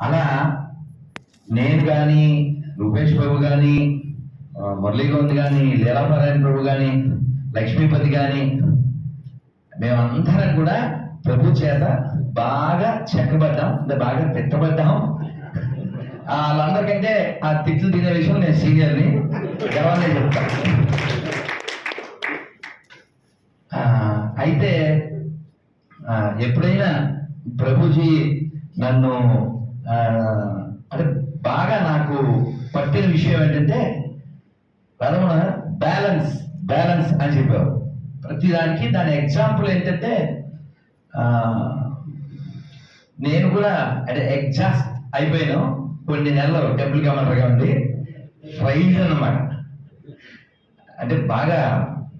అలా నేను కానీ రూపేష్ బాబు కానీ మురళీగోంద్ కానీ లీలాపారాయణ ప్రభు కానీ లక్ష్మీపతి కానీ మేమందరం కూడా ప్రభు చేత బాగా చెక్కబడ్డాం బాగా తిట్టబడ్డాం. వాళ్ళందరికంటే ఆ తిట్లు తినే విషయం నేను సీనియర్ని గర్వాన్ని చెప్తాను అయితే ఎప్పుడైనా ప్రభుజీ నన్ను అంటే బాగా నాకు పట్టిన విషయం ఏంటంటే రమణ బ్యాలెన్స్ బ్యాలెన్స్ అని చెప్పావు. ప్రతిదానికి దాని ఎగ్జాంపుల్ ఏంటంటే నేను కూడా అంటే ఎగ్జాస్ట్ అయిపోయాను. కొన్ని నెలలు టెంపుల్ కమాండర్గా ఉండి ఫైల్ అన్నమాట. అంటే బాగా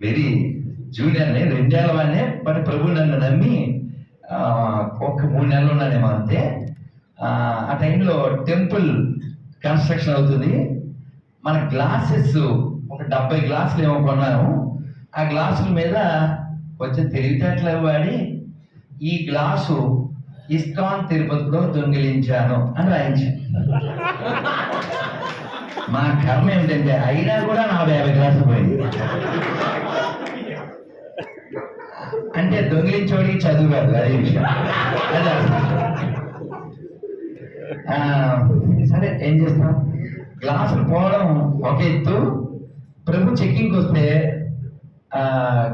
వెరీ జూనియర్ని రెండేళ్ళ వాడినే బట్ ప్రభు నన్ను నమ్మి ఒక మూడు నెలలు ఉన్నానేమో అంతే. ఆ, టైంలో టెంపుల్ కన్స్ట్రక్షన్ అవుతుంది. మన గ్లాసెస్ ఒక డెబ్బై గ్లాసులు ఏమో కొన్నాము. ఆ గ్లాసుల మీద కొంచెం తెలివితేటలు వాడి ఈ గ్లాసు ఇస్కాన్ తిరుపతిలో దొంగిలించాను అని రాయించాను మా కర్మ ఏమిటంటే అయినా కూడా నా యాభై గ్లాసులు పోయింది అంటే దొంగిలించోడికి చదువు కాదు అదే విషయం. అదే సరే ఏం చేస్తాం? గ్లాసులు పోవడం ఒక ఎత్తు. ప్రభు చెక్కింగ్కి వస్తే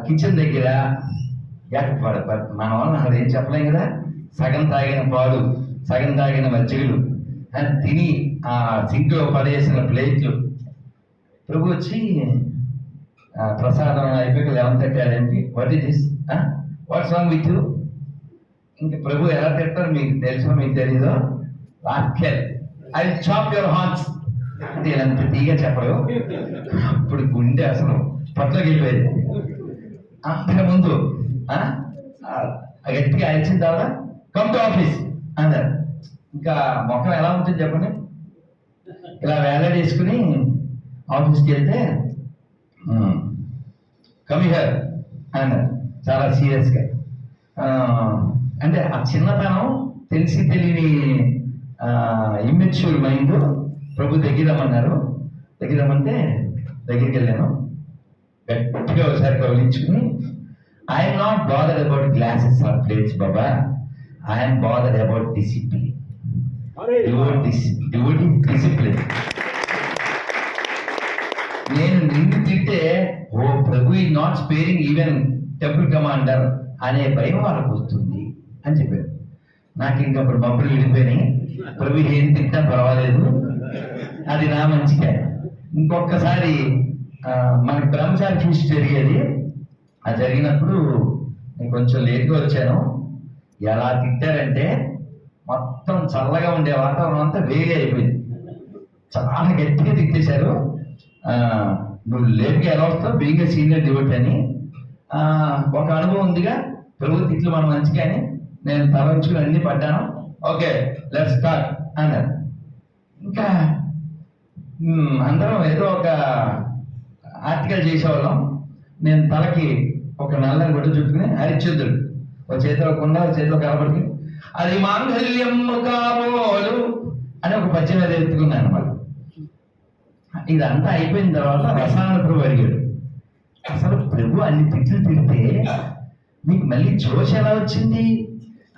కిచెన్ దగ్గర ఎక్కడ పడ- మన వాళ్ళని అక్కడ ఏం చెప్పలేం కదా? సగం తాగిన పాలు సగం తాగిన మజ్జిగలు. తిని ఆ సింక్లో పడేసిన ప్లేట్లు. ప్రభు వచ్చి ప్రసాదం అయిపోయి లెవెన్ థర్టీ అదేంటి what is this what's wrong with you ఇంకా ప్రభు ఎలా తిడతారు మీకు తెలుసో మీకు తెలీదో వాక్యం ఐ చాప్ యువర్ హాన్స్ అంటే తీగా చెప్పడు ఇప్పుడు గుండె అసలు పట్లోకి వెళ్ళిపోయేది. ముందు ఆ, ఆ, గట్టిగా అరిచిన తర్వాత కమ్ టు ఆఫీస్ అన్నారు. ఇంకా మొక్కలు ఎలా ఉంటుంది చెప్పండి? ఇలా వేలాడేసుకుని ఆఫీస్కి వెళ్తే hmm, కమి హర్ అన్నారు. చాలా సీరియస్గా. అంటే ఆ చిన్నతనం తెలిసి తెలియని ఇమ్మెచ్యూర్ మైండ్ ప్రభు దగ్గర రమ్మన్నారు దగ్గర రమ్మంటే దగ్గరికి వెళ్ళాను గట్టిగా ఒకసారి కౌలించుకుని I'm not bother about glasses or plates Baba I'm bother about discipline discipline నేను నిన్ను తింటే ఓ Prabhu he not sparing even temple commander అనే భయం వాళ్ళకు వస్తుంది అని చెప్పారు నాకు ఇంకా అప్పుడు విడిపోయినాయి. ప్రభు ఏం తింటా పర్వాలేదు. అది నా మంచిగా ఇంకొకసారి మన మనకి బ్రహ్మచారి ఫీస్ట్ జరిగేది. అది జరిగినప్పుడు నేను కొంచెం లేట్గా వచ్చాను. ఎలా తిట్టారంటే మొత్తం చల్లగా ఉండే వాతావరణం అంతా వేడి అయిపోయింది. చాలా గట్టిగా తిట్టేశారు. నువ్వు లేట్గా ఎలా వస్తావు? బీగా సీనియర్ డివోట్ అని. ఒక అనుభవం ఉందిగా. ప్రభుత్వ తిట్లు మనం మంచిగా అని నేను తల అన్ని పడ్డాను. ఓకే లెట్ స్టార్ట్ అన్నారు ఇంకా అందరం ఏదో ఒక ఆర్టికల్ చేసేవాళ్ళం. నేను తలకి ఒక నల్లని గుడ్డ చుట్టుకుని హరిశ్చంద్రుడు ఒక చేతిలో కుండ చేతిలో కనబడి అది మాంగళ్యం కాబోలు అని ఒక పద్యం అది ఎత్తుకున్నాను అనమాట ఇదంతా అయిపోయిన తర్వాత రసాయన ప్రభు అడిగాడు. అసలు ప్రభు అన్ని తిట్లు తిడితే మీకు మళ్ళీ జోష్ ఎలా వచ్చింది?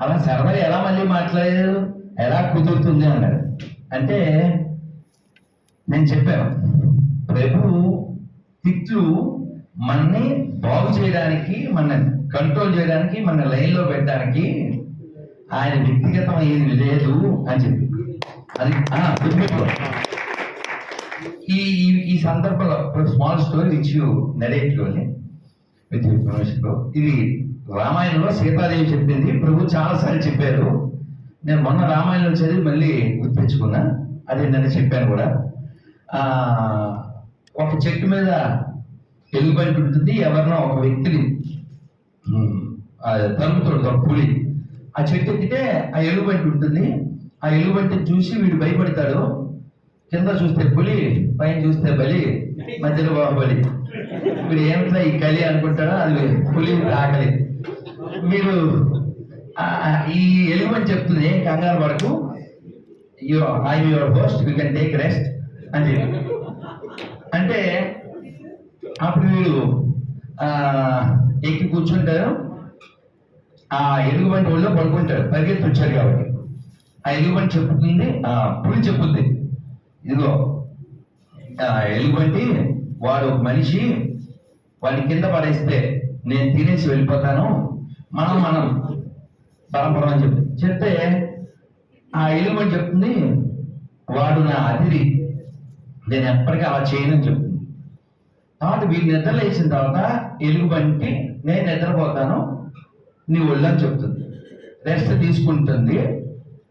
అలా సరదాగా ఎలా మళ్ళీ మాట్లాడారు? ఎలా కుదురుతుంది అన్నాడు. అంటే నేను చెప్పాను. ప్రభు తిట్లు మనని బాగు చేయడానికి మన కంట్రోల్ చేయడానికి మన లైన్లో పెట్టడానికి ఆయన వ్యక్తిగతం ఏది లేదు అని చెప్పి. అది ఈ ఈ- సందర్భంలో స్మాల్ స్టోరీ ఇచ్చి యూ నరేట్లోని విత్ పర్మిషన్ ఇది రామాయణంలో సీతాదేవి చెప్పింది. ప్రభు చాలాసార్లు చెప్పారు. నేను మొన్న రామాయణం చదివి మళ్ళీ గుర్తించుకున్నా. అది నేను చెప్పాను కూడా. ఒక చెట్టు మీద ఎలుగుబంటి ఉంటుంది. ఎవరినో ఒక వ్యక్తిని ఉమ్, ఒక పులి ఆ చెట్టు ఎక్కితే ఆ ఎలుగుబంటి ఉంటుంది. ఆ ఎలుగుబంటిని చూసి వీడు భయపడతాడు. కింద చూస్తే పులి పైన చూస్తే బలి మధ్యలో బాహుబలి. మీరు ఏమిట్లా ఈ కలి అనుకుంటారో అది పులి ఆకలి. మీరు ఈ ఎలిమెంట్ చెప్తుంది "ఏం కంగారు వరకు you I your host you can take rest అని చెప్పి అంటే అప్పుడు మీరు ఎక్కి కూర్చుంటారు. ఆ ఎలుగుబంటి ఒళ్ళో పడుకుంటారు. పరిగెత్తి వచ్చారు కాబట్టి. ఆ ఎలుగుబంటి చెప్పుతుంది ఆ పులి చెప్పుద్ది ఇదిగో ఎలుగుబంటి వాడు ఒక మనిషి వాడి కింద పడేస్తే నేను తినేసి వెళ్ళిపోతాను. మనం మనం. పరంపరం అని చెప్పి. చెప్తే ఆ ఎలుగుబంటి చెప్తుంది వాడు నా అతిథి. నేను ఎప్పటికీ అలా చేయనని చెప్తుంది. కాబట్టి వీళ్ళు నిద్ర లేచిన తర్వాత ఎలుగుబంటి నేను నిద్రపోతాను. నీ ఒళ్ళని చెప్తుంది. రెస్ట్ తీసుకుంటుంది.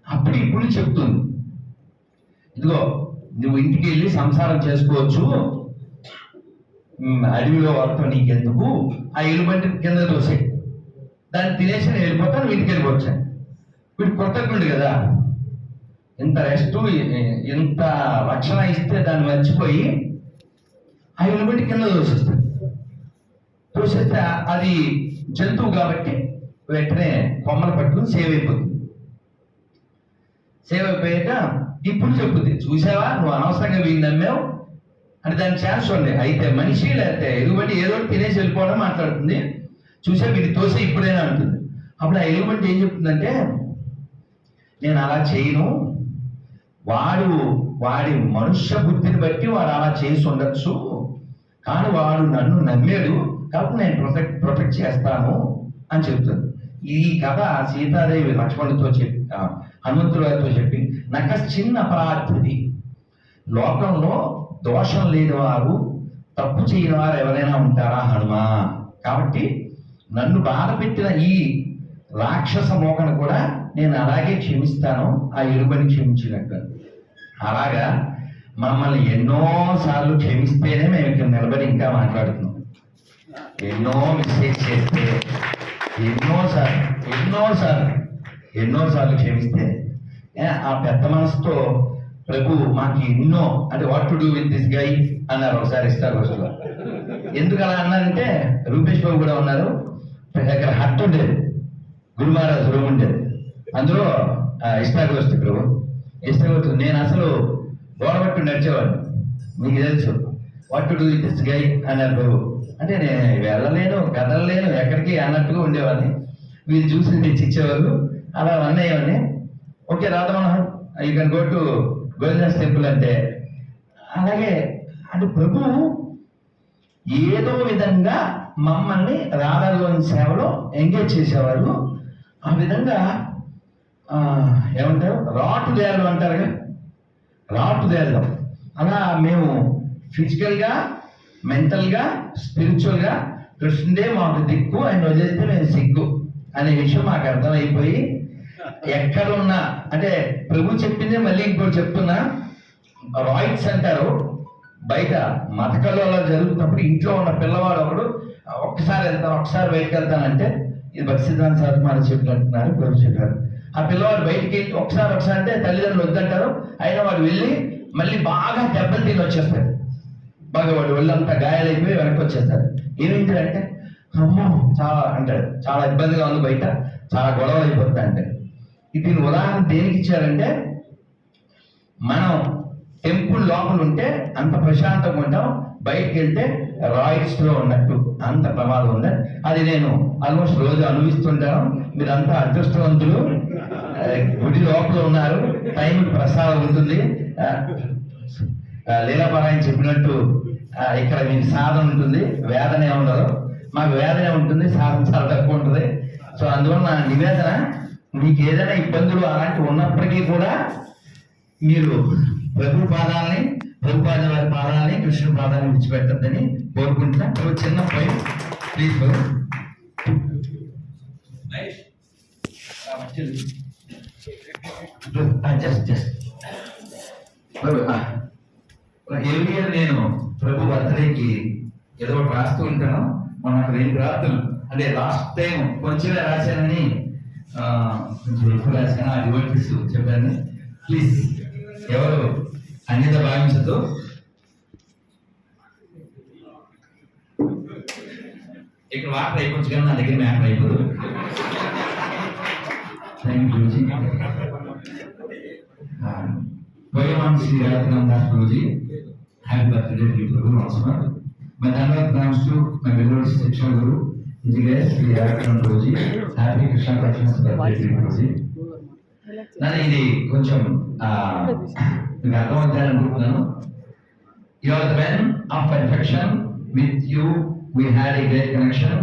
అప్పుడు ఇప్పుడు చెప్తుంది. ఇదిగో నువ్వు ఇంటికి వెళ్ళి సంసారం చేసుకోవచ్చు. అడవిలో వర్తం నీకెందుకు? ఆ ఎలుబంటి కింద దోసే దాన్ని తినేసి నేను వెళ్ళిపోతాను వీటికి వెళ్ళిపోవచ్చాను వీడు కృతజ్ఞుడు కదా. ఇంత రెస్ట్ ఇంత రక్షణ ఇస్తే దాన్ని మర్చిపోయి ఆ ఎలుబంటి కింద దోషిస్తుంది దోషిస్తే అది జంతువు కాబట్టి వెంటనే కొమ్మలు పట్టుకుని సేవ్ అయిపోతుంది. సేవ్ అయిపోయాక ఇప్పుడు చెప్పుద్ది. చూసావా? నువ్వు అనవసరంగా వీళ్ళు నమ్మావు? అంటే దాని ఛాన్స్ ఉంది అయితే మనిషి లేకపోతే ఎలుగుబంటి ఏదో తినేసి వెళ్ళిపోవడం మాట్లాడుతుంది. చూసా మీరు తోసే ఇప్పుడైనా అంటుంది. అప్పుడు ఆ ఎలుగుబంటి ఏం చెప్తుందంటే నేను అలా చేయను. వాడు వాడి మనుష్య బుద్ధిని బట్టి వాడు అలా చేసి ఉండొచ్చు. కానీ వాడు నన్ను నమ్మాడు. కాబట్టి నేను ప్రొటెక్ట్ ప్రొటెక్ట్ చేస్తాను అని చెప్తుంది. ఈ కథ సీతాదేవి లక్ష్మణుడితో చెప్పి హనుమంతుడితో చెప్పి నాకు చిన్న అపరాధిది లోకంలో దోషం లేని వారు తప్పు చేయని వారు ఎవరైనా ఉంటారా హనుమా? కాబట్టి నన్ను బాధ పెట్టిన ఈ రాక్షస మోకను కూడా నేను అలాగే క్షమిస్తాను ఆ ఎలుబని క్షమించినట్టు. అలాగా మమ్మల్ని ఎన్నోసార్లు క్షమిస్తేనే మేము ఇక్కడ నిలబడి ఇంకా మాట్లాడుతున్నాం. ఎన్నో మిస్టేక్స్ చేస్తే ఎన్నోసార్లు ఎన్నోసార్లు ఎన్నోసార్లు క్షమిస్తే ఆ పెద్ద మనసుతో ప్రభు మాకు ఎన్నో అంటే what to do with this guy అన్నారు ఒకసారి ఇస్తారు రోజుల్లో ఎందుకు అలా అన్నారంటే రూపేష్ బాబు కూడా ఉన్నారు. దగ్గర హట్ ఉండేది. గురు మహారాజ్ రూమ్ ఉండేది. అందులో ఇష్టాగోష్ఠి ప్రభు. ఇష్టాగోష్ఠి నేను అసలు గోడబట్టు నడిచేవాడిని. మీకు తెలుసు. What to do with this guy అన్నారు ప్రభు. అంటే నేను వెళ్ళలేను కదలలేను ఎక్కడికి అన్నట్టుగా ఉండేవాడిని. వీళ్ళు చూసి తెచ్చి ఇచ్చేవాళ్ళు. అలా అన్నయ్యవాడిని. Okay Radhamohan you can go to Govinda's temple అంటే అలాగే అంటే ప్రభువు ఏదో విధంగా మమ్మల్ని రాధాలోని సేవలో ఎంగేజ్ చేసేవారు. ఆ విధంగా ఏమంటారు? రాటు దేళ్ళు అంటారు రాటు దేళ్ళం అలా మేము ఫిజికల్గా మెంటల్గా స్పిరిచువల్గా కృష్ణుడే మాకు దిక్కు ఆయన వదిలితే మేము సిగ్గు అనే విషయం మాకు అర్థమైపోయి ఎక్కడున్నా అంటే ప్రభు చెప్పిందే మళ్ళీ ఇంకోటి చెప్తున్నా. రాయిట్స్ అంటారు. బయట మత అలా జరుగుతున్నప్పుడు ఇంట్లో ఉన్న పిల్లవాడు ఒకడు ఒక్కసారి వెళ్తాను ఒకసారి బయటకు వెళ్తానంటే ఇది భక్తి సిద్ధాంత సార్ మనం చెప్పినట్టున్నారు ప్రభు చెప్పారు. ఆ పిల్లవాడు బయటికి వెళ్ళి ఒకసారి ఒకసారి అంటే తల్లిదండ్రులు వద్దంటారు. అయినా వాడు వెళ్ళి మళ్ళీ బాగా దెబ్బలు తిని వచ్చేస్తాడు. బాగా వాడు ఒళ్ళంతా గాయాలైపోయి వెనక్కి వచ్చేస్తాడు. ఏమైంది అంటే అమ్మో చాలా అంటాడు. చాలా ఇబ్బందిగా ఉంది బయట చాలా గొడవలు అయిపోతుంది అంటే దీని ఉదాహరణ దేనికి ఇచ్చారంటే మనం టెంపుల్ లోపల ఉంటే అంత ప్రశాంతంగా ఉంటాం బయటకు వెళ్తే రాయిట్స్లో ఉన్నట్టు అంత ప్రమాదం ఉంది. అది నేను ఆల్మోస్ట్ రోజు అనుభవిస్తుంటాను. మీరంతా అదృష్టవంతులు. గుడి లోపల ఉన్నారు టైం ప్రసాదం ఉంటుంది. ఆ, లీలాపారాయణ చెప్పినట్టు ఇక్కడ మీకు సాధన ఉంటుంది. వేదనే ఉండదు. మాకు వేదనే ఉంటుంది సాధన చాలా తక్కువ ఉంటుంది. సో అందువల్ల నా నివేదన మీకు ఏదైనా ఇబ్బందులు అలాంటివి ఉన్నప్పటికీ కూడా మీరు ప్రభు పాదాలని ప్రభుపాద వారి పాదాలని కృష్ణుడి పాదాలను విడిచిపెట్టద్దని కోరుకుంటున్నా. ఒక చిన్న పై ప్లీజ్ బాబు జస్ట్ జస్ట్ ఎవ్రీ ఇయర్ నేను ప్రభు బర్త్డేకి ఏదో ఒకటి రాస్తూ ఉంటాను. మన రెండు రాత్రులు. అంటే లాస్ట్ టైం కొంచెమే రాశానని కొంచెం ఎక్కువ రాశాను అది ఓల్పిస్ చెప్పాను ప్లీజ్ ఎవరు అన్యత భావించదు ఇక్కడ వాటర్ అయిపోవచ్చు కానీ నా దగ్గర మ్యాటర్ అయిపోదు thank you Bhagwan Shri Rajanath Das Guruji happy birthday to you thanks to my beloved శిక్షణ guru Guru, Injigas Sri Radhanam Guruji. Happy Krishna Consciousness birthday to you, Guruji. నన్ను ఇది కొంచెం ఆ, మీకు అర్థమవుతాయని అనుకుంటున్నాను you are the men of perfection with you we had a great connection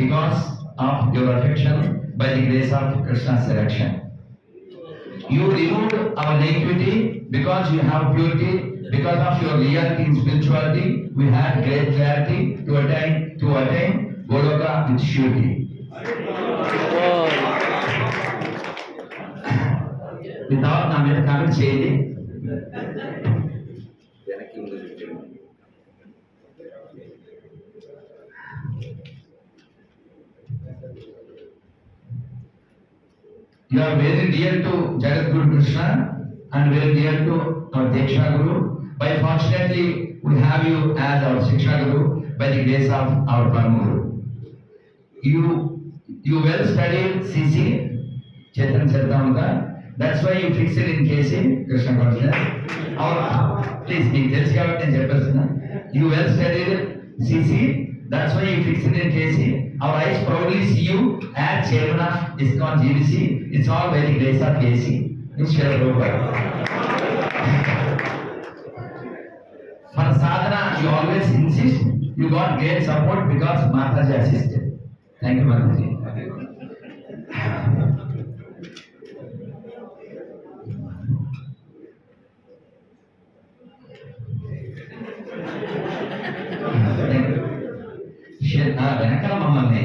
because of your affection by the grace of Krishna selection You removed our negativity because you have purity, because of your reality in spirituality, we had great clarity to attain to attain Goloka with surety. Without నా మీద comment చేయండి You are very dear to Jagat Guru Krishna and very dear to our Diksha Guru. By fortunately, we have you as our Shiksha Guru by the grace of our Param Guru. You, you well studied CC, Chetan Charitamrita. That's why you fixed it in KC, Krishna Consciousness. Our, please, మీకు తెలిసి కాబట్టి You well studied CC, that's why you fixed it in KC. Our eyes proudly see you as chairman of ISKCON GBC. It's all very the grace of KC. It's For sadhana, you always insist. You got great support because Mataji assisted. Thank you, Mataji. షే- ఆ వెనకాల మమ్మల్ని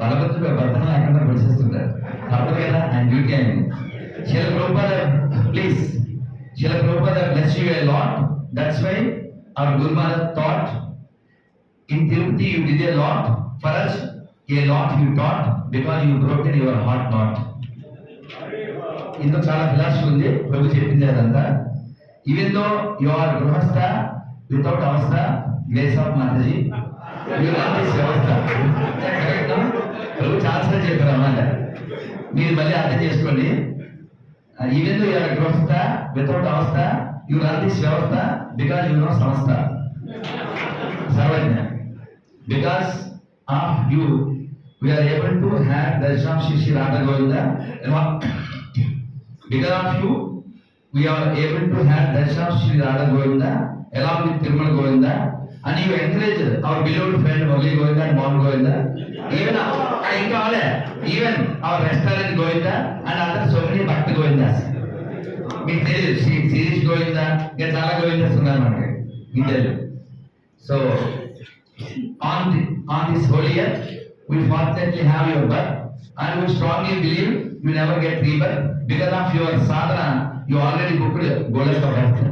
బలవంతుగా భర్తన లేకుండా పిలిచేస్తుంటారు తప్పదు కదా ఆయన duty ఆయన Srila Prabhupada please Srila Prabhupada bless you a lot that's why our గురుమాద thought in Tirupati you did a lot for us a lot you taught because you broken your heart not. ఇందులో చాలా philosophy ఉంది. ప్రభు చెప్పింది అదంతా. Even though you are grihastha without avastha grace of Mataji you not this vyavastha ప్రభు చాలాసార్లు చెప్పారు అన్నమాట. మీరు మళ్ళీ అర్థం చేసుకోండి. Even though your grihastha without avastha you run this vyavastha because you know sanstha sarvajna. Because of you we are able to have darshanam Shri Shri Radha Govinda Because of you, we are able to have darshan shri Sri Radha Govinda along with Tirumala Govinda and you encourage our beloved friend Murli Govinda and Mohan Govinda. Even our, and even our restaurant Govinda and other so many Bhakti Govindas. మీకు తెలియదు శ్రీ శిరీష్ గోవింద ఇంకా చాలా గోవిందస్ ఉన్నారు మనకి మీకు తెలియదు so on the, on this we fortunately have your birth, and we strongly believe you never get rebirth. Because of your sadhana, you already booked Golaka birth.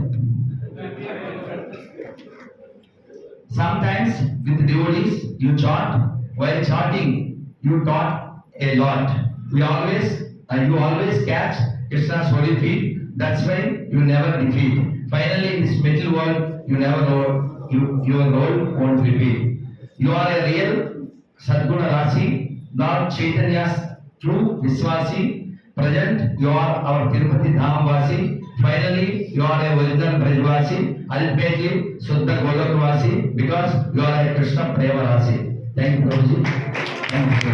Sometimes with devotees, you chant. While chanting, you taught a lot. We always, uh, you always catch Krishna's holy feet. That's why you never defeat. Finally, in this middle world, you never know, you, your role won't repeat. You are a real Sadguna Rashi, Lord Chaitanya's true Viswasi, present you are our Tirupati Dhamvasi, finally you are a original Brajvasi, ultimately Suddha Golokvasi, because you are a Krishna Prema Rasi. Thank you, Prabhuji. Thank you.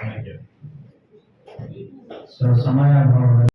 Thank you. Thank you. So, Samaya Bhagavan.